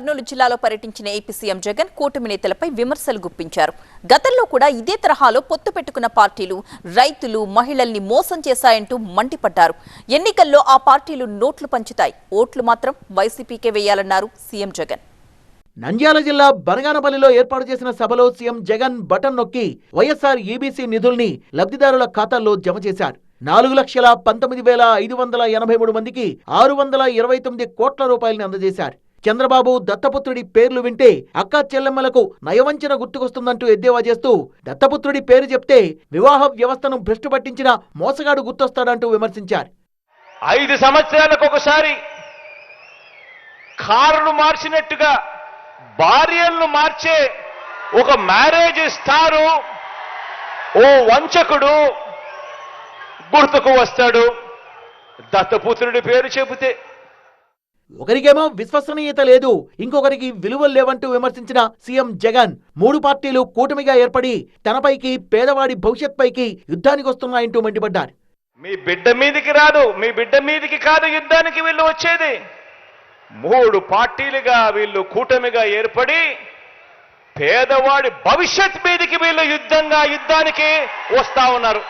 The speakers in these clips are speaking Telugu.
కర్నూలు జిల్లాలో పర్యటించిన ఏపీ సీఎం జగన్ కూటమి నేతలపై విమర్శలు గుప్పించారు. గతంలో కూడా ఇదే తరహాలో పొత్తు పెట్టుకున్న పార్టీలు రైతులు మహిళల్ని మోసం చేశాయంటూ మండిపడ్డారు. ఎన్నికల్లో ఆ పార్టీలు నోట్లు పంచుతాయి. ఓట్లు మాత్రం వైసీపీకే వేయాలన్నారు సీఎం జగన్. నంద్యాల జిల్లా బనగానపల్లిలో ఏర్పాటు చేసిన సభలో సీఎం జగన్ బటన్ నొక్కి వైఎస్ఆర్ ఈబీసీ నిధుల్ని లబ్ధిదారుల ఖాతాల్లో జమ చేశారు. నాలుగు లక్షల పంతొమ్మిది వేల ఐదు వందల ఎనభై మూడు మందికి ఆరు వందల ఇరవై తొమ్మిది కోట్ల రూపాయలను అందజేశారు. చంద్రబాబు దత్తపుత్రుడి పేర్లు వింటే అక్క చెల్లెమ్మలకు నయవంచన గుర్తుకొస్తుందంటూ ఎద్దేవా చేస్తూ దత్తపుత్రుడి పేరు చెప్తే వివాహ వ్యవస్థను భ్రష్టు పట్టించిన మోసగాడు గుర్తొస్తాడంటూ విమర్శించారు. ఐదు సంవత్సరాలకు ఒకసారి కారును మార్చినట్టుగా భార్యలను మార్చే ఒక మ్యారేజ్ స్టారు ఓ వంచకుడు గుర్తుకు వస్తాడు. దత్తపుత్రుడి పేరు చెబితే ఒకరికేమో విశ్వసనీయత లేదు ఇంకొకరికి విలువలు లేవంటూ విమర్శించిన సీఎం జగన్ మూడు పార్టీలు కూటమిగా ఏర్పడి తనపైకి పేదవాడి భవిష్యత్ పైకి యుద్ధానికి వస్తున్నాయంటూ మండిపడ్డారు. మీ బిడ్డ మీదికి రాదు మీ బిడ్డ మీదికి కాదు యుద్ధానికి వీళ్ళు వచ్చేది. మూడు పార్టీలుగా వీళ్ళు కూటమిగా ఏర్పడి పేదవాడి భవిష్యత్ మీదికి వీళ్ళు యుద్ధంగా యుద్ధానికి వస్తా ఉన్నారు.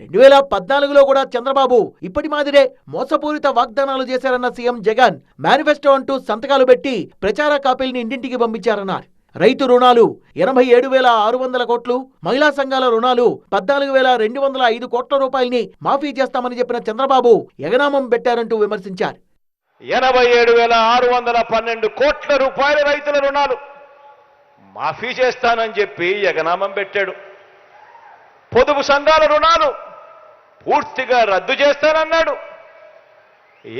రెండు వేల పద్నాలుగులో కూడా చంద్రబాబు ఇప్పటి మాదిరే మోసపూరిత వాగ్దానాలు చేశారన్న సీఎం జగన్ మేనిఫెస్టో అంటూ సంతకాలు పెట్టి ప్రచార కాపీల్ని ఇంటింటికి పంపించారన్నారు. రైతు రుణాలు ఎనభై ఏడు వేల ఆరు వందల కోట్లు మహిళా సంఘాల రుణాలు పద్నాలుగు వేల రెండు వందల ఐదు కోట్ల రూపాయల్ని మాఫీ చేస్తామని చెప్పిన చంద్రబాబు ఎగనామం పెట్టారంటూ విమర్శించారు. ఎనభై ఏడు వేల ఆరు వందల పన్నెండు కోట్ల రూపాయల రైతుల రుణాలు మాఫీ చేస్తానని చెప్పి ఎగనామం పెట్టాడు. పొదుపు సంఘాల రుణాలు పూర్తిగా రద్దు చేస్తానన్నాడు.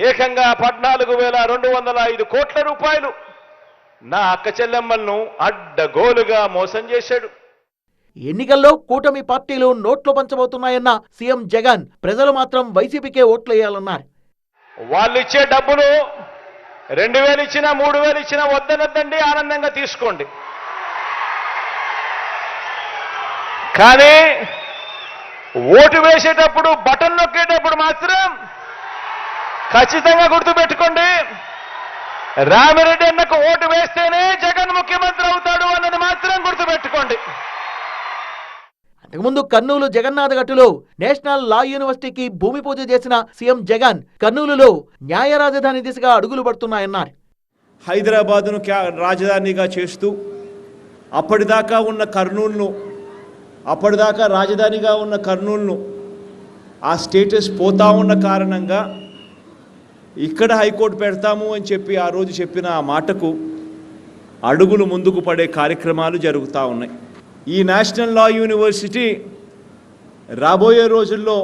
ఏకంగా పద్నాలుగు వేల రెండు వందల ఐదు కోట్ల రూపాయలు నా అక్క చెల్లెమ్మలను అడ్డగోలుగా మోసం చేశాడు. ఎన్నికల్లో కూటమి పార్టీలు నోట్లు పంచబోతున్నాయన్న సీఎం జగన్ ప్రజలు మాత్రం వైసీపీకే ఓట్లేయాలన్నారు. వాళ్ళు ఇచ్చే డబ్బులు రెండు వేలు ఇచ్చినా మూడు వేలు ఇచ్చినా వద్దనద్దండి ఆనందంగా తీసుకోండి. కానీ ఓటు వేసేటప్పుడు బటన్ నొక్కేటప్పుడు మాత్రం ఖచ్చితంగా గుర్తుపెట్టుకోండి రామిరెడ్డి అన్నకు ఓటు వేస్తేనే జగన్ ముఖ్యమంత్రి అవుతాడు అన్నది మాత్రం గుర్తుపెట్టుకోండి. అంతకుముందు కర్నూలు జగన్నాథ గట్టులో నేషనల్ లా యూనివర్సిటీకి భూమి పూజ చేసిన సీఎం జగన్ కర్నూలులో న్యాయ రాజధాని దిశగా అడుగులు పడుతున్నాయన్నారు. హైదరాబాదును క్యా రాజధానిగా చేస్తూ అప్పటిదాకా ఉన్న కర్నూలును అప్పటిదాకా రాజధానిగా ఉన్న కర్నూలును ఆ స్టేటస్ పోతా ఉన్న కారణంగా ఇక్కడ హైకోర్టు పెడతాము అని చెప్పి ఆ రోజు చెప్పిన ఆ మాటకు అడుగులు ముందుకు పడే కార్యక్రమాలు జరుగుతూ ఉన్నాయి. ఈ నేషనల్ లా యూనివర్సిటీ రాబోయే రోజుల్లో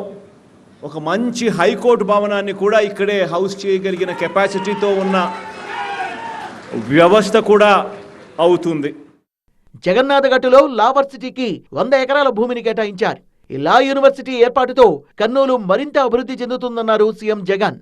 ఒక మంచి హైకోర్టు భవనాన్ని కూడా ఇక్కడే హౌస్ చేయగలిగిన కెపాసిటీతో ఉన్న వ్యవస్థ కూడా అవుతుంది. జగన్నాథ గట్టులో లా వర్సిటీకి వంద ఎకరాల భూమిని కేటాయించారు. ఈ లా యూనివర్సిటీ ఏర్పాటుతో కర్నూలు మరింత అభివృద్ధి చెందుతుందన్నారు సీఎం జగన్.